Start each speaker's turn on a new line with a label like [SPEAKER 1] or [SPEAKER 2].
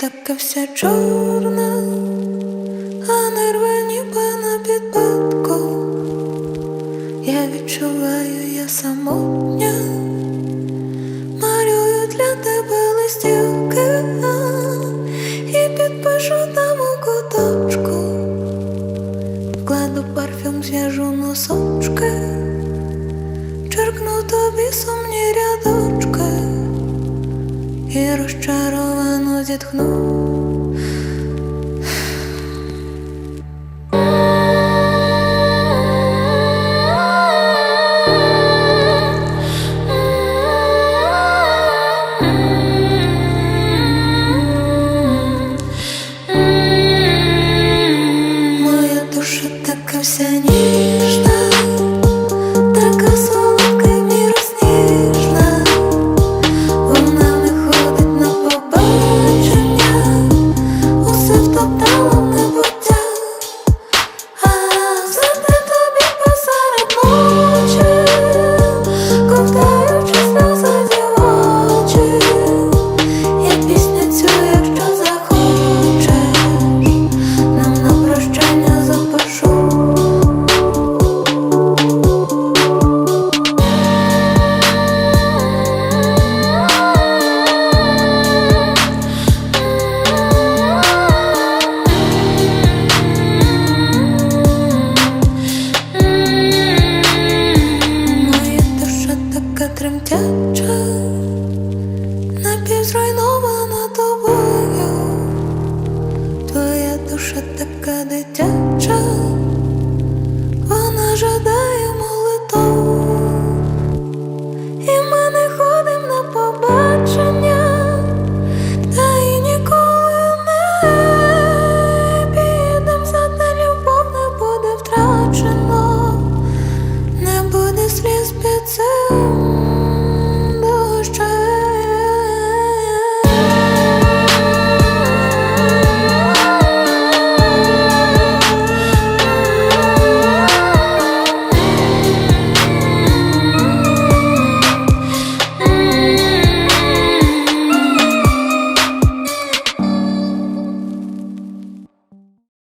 [SPEAKER 1] така вся чорна, а нерви ніби на підпитку. Я відчуваю, я самотня, малюю для тебе листівки і підпишу там у куточку. Вкладу парфюм, зв'яжу носочки, черкну тобі сумні рядочки і розчаровано зітхну. плече, напівзруйнована тобою.